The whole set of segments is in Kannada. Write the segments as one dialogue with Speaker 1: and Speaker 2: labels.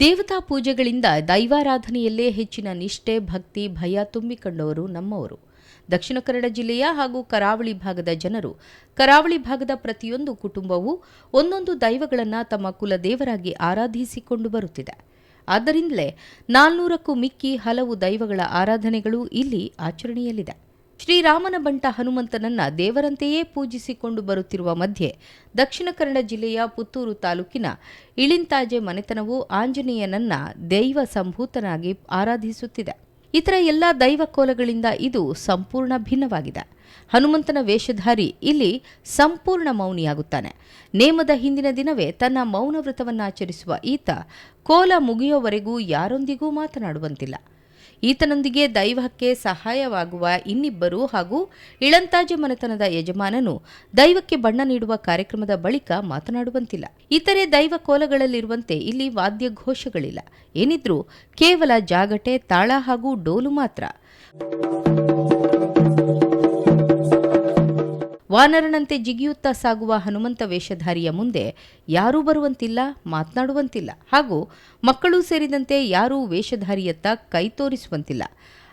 Speaker 1: ದೇವತಾ ಪೂಜೆಗಳಿಂದ ದೈವಾರಾಧನೆಯಲ್ಲೇ ಹೆಚ್ಚಿನ ನಿಷ್ಠೆ, ಭಕ್ತಿ, ಭಯ ತುಂಬಿಕೊಂಡವರು ನಮ್ಮವರು. ದಕ್ಷಿಣ ಕನ್ನಡ ಜಿಲ್ಲೆಯ ಹಾಗೂ ಕರಾವಳಿ ಭಾಗದ ಜನರು. ಕರಾವಳಿ ಭಾಗದ ಪ್ರತಿಯೊಂದು ಕುಟುಂಬವೂ ಒಂದೊಂದು ದೈವಗಳನ್ನು ತಮ್ಮ ಕುಲದೇವರಾಗಿ ಆರಾಧಿಸಿಕೊಂಡು ಬರುತ್ತಿದೆ. ಆದ್ದರಿಂದಲೇ ನಾಲ್ನೂರಕ್ಕೂ ಮಿಕ್ಕಿ ಹಲವು ದೈವಗಳ ಆರಾಧನೆಗಳು ಇಲ್ಲಿ ಆಚರಣೆಯಲ್ಲಿದೆ. ಶ್ರೀರಾಮನ ಬಂಟ ಹನುಮಂತನನ್ನ ದೇವರಂತೆಯೇ ಪೂಜಿಸಿಕೊಂಡು ಬರುತ್ತಿರುವ ಮಧ್ಯೆ ದಕ್ಷಿಣ ಕನ್ನಡ ಜಿಲ್ಲೆಯ ಪುತ್ತೂರು ತಾಲೂಕಿನ ಇಳಿಂತಾಜೆ ಮನೆತನವು ಆಂಜನೇಯನನ್ನ ದೈವ ಸಂಭೂತನಾಗಿ ಆರಾಧಿಸುತ್ತಿದೆ. ಇತರ ಎಲ್ಲ ದೈವ ಕೋಲಗಳಿಂದ ಇದು ಸಂಪೂರ್ಣ ಭಿನ್ನವಾಗಿದೆ. ಹನುಮಂತನ ವೇಷಧಾರಿ ಇಲ್ಲಿ ಸಂಪೂರ್ಣ ಮೌನಿಯಾಗುತ್ತಾನೆ. ನೇಮದ ಹಿಂದಿನ ದಿನವೇ ತನ್ನ ಮೌನ ವ್ರತವನ್ನಾಚರಿಸುವ ಈತ ಕೋಲ ಮುಗಿಯುವವರೆಗೂ ಯಾರೊಂದಿಗೂ ಮಾತನಾಡುವಂತಿಲ್ಲ. ಈತನೊಂದಿಗೆ ದೈವಕ್ಕೆ ಸಹಾಯವಾಗುವ ಇನ್ನಿಬ್ಬರು ಹಾಗೂ ಇಳಂತಾಜೆ ಮನೆತನದ ಯಜಮಾನನು ದೈವಕ್ಕೆ ಬಣ್ಣ ನೀಡುವ ಕಾರ್ಯಕ್ರಮದ ಬಳಿಕ ಮಾತನಾಡುವಂತಿಲ್ಲ. ಇತರೆ ದೈವ ಕೋಲಗಳಲ್ಲಿರುವಂತೆ ಇಲ್ಲಿ ವಾದ್ಯ ಘೋಷಗಳಿಲ್ಲ. ಏನಿದ್ರೂ ಕೇವಲ ಜಾಗಟೆ, ತಾಳ ಹಾಗೂ ಡೋಲು ಮಾತ್ರ. ವಾನರನಂತೆ ಜಿಗಿಯುತ್ತಾ ಸಾಗುವ ಹನುಮಂತ ವೇಷಧಾರಿಯ ಮುಂದೆ ಯಾರೂ ಬರುವಂತಿಲ್ಲ, ಮಾತನಾಡುವಂತಿಲ್ಲ ಹಾಗೂ ಮಕ್ಕಳೂ ಸೇರಿದಂತೆ ಯಾರೂ ವೇಷಧಾರಿಯತ್ತ ಕೈ ತೋರಿಸುವಂತಿಲ್ಲ.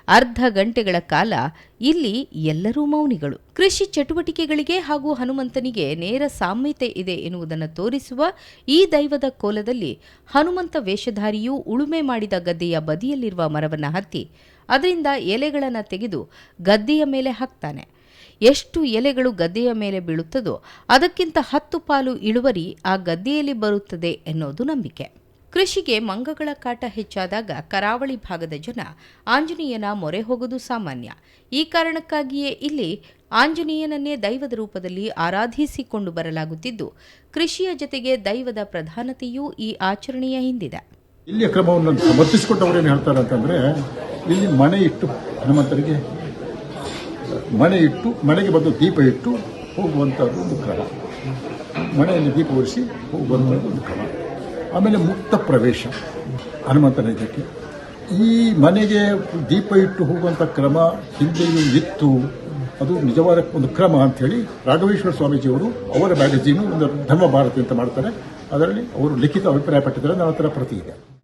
Speaker 1: ಅರ್ಧ ಗಂಟೆಗಳ ಕಾಲ ಇಲ್ಲಿ ಎಲ್ಲರೂ ಮೌನಿಗಳು. ಕೃಷಿ ಚಟುವಟಿಕೆಗಳಿಗೆ ಹಾಗೂ ಹನುಮಂತನಿಗೆ ನೇರ ಸಾಮ್ಯತೆ ಇದೆ ಎನ್ನುವುದನ್ನು ತೋರಿಸುವ ಈ ದೈವದ ಕೋಲದಲ್ಲಿ ಹನುಮಂತ ವೇಷಧಾರಿಯು ಉಳುಮೆ ಮಾಡಿದ ಗದ್ದೆಯ ಬದಿಯಲ್ಲಿರುವ ಮರವನ್ನು ಹತ್ತಿ ಅದರಿಂದ ಎಲೆಗಳನ್ನು ತೆಗೆದು ಗದ್ದೆಯ ಮೇಲೆ ಹಾಕ್ತಾನೆ. ಎಷ್ಟು ಎಲೆಗಳು ಗದ್ದೆಯ ಮೇಲೆ ಬೀಳುತ್ತದೋ ಅದಕ್ಕಿಂತ ಹತ್ತು ಪಾಲು ಇಳುವರಿ ಆ ಗದ್ದೆಯಲ್ಲಿ ಬರುತ್ತದೆ ಎನ್ನುವುದು ನಂಬಿಕೆ. ಕೃಷಿಗೆ ಮಂಗಗಳ ಕಾಟ ಹೆಚ್ಚಾದಾಗ ಕರಾವಳಿ ಭಾಗದ ಜನ ಆಂಜನೇಯನ ಮೊರೆ ಹೋಗುವುದು ಸಾಮಾನ್ಯ. ಈ ಕಾರಣಕ್ಕಾಗಿಯೇ ಇಲ್ಲಿ ಆಂಜನೇಯನನ್ನೇ ದೈವದ ರೂಪದಲ್ಲಿ ಆರಾಧಿಸಿಕೊಂಡು ಬರಲಾಗುತ್ತಿದ್ದು, ಕೃಷಿಯ ಜತೆಗೆ ದೈವದ ಪ್ರಧಾನತೆಯೂ ಈ ಆಚರಣೆಯ ಹಿಂದಿದೆ.
Speaker 2: ಇಲ್ಲಿಯ ಕ್ರಮವನ್ನು ಸಮರ್ಥಿಸಿಕೊಟ್ಟವರು ಏನು ಹೇಳ್ತಾರೆ ಅಂತಂದ್ರೆ, ಇಲ್ಲಿ ಮನೆ ಇಟ್ಟು ಹನುಮಂತರಿಗೆ ಮನೆ ಇಟ್ಟು, ಮನೆಗೆ ಬಂದು ದೀಪ ಇಟ್ಟು ಹೋಗುವಂಥದ್ದು ಒಂದು ಕ್ರಮ. ಮನೆಯಲ್ಲಿ ದೀಪ ಉರಿಸಿ ಹೋಗುವಂಥದ್ದು ಒಂದು ಕ್ರಮ. ಆಮೇಲೆ ಮುಕ್ತ ಪ್ರವೇಶ. ಹನುಮಂತನ ಇದಕ್ಕೆ ಈ ಮನೆಗೆ ದೀಪ ಇಟ್ಟು ಹೋಗುವಂಥ ಕ್ರಮ ಹಿಂದೆಯೂ ಇತ್ತು. ಅದು ನಿಜವಾದ ಒಂದು ಕ್ರಮ ಅಂಥೇಳಿ ರಾಘವೇಶ್ವರ ಸ್ವಾಮೀಜಿಯವರು ಅವರ ಮ್ಯಾಗಜೀನು ಒಂದು ಧರ್ಮ ಭಾರತಿ ಅಂತ ಮಾಡ್ತಾರೆ. ಅದರಲ್ಲಿ ಅವರು ಲಿಖಿತ ಅಭಿಪ್ರಾಯಪಟ್ಟಿದ್ದಾರೆ. ನನ್ನ ಹತ್ರ ಪ್ರತಿ ಇದೆ.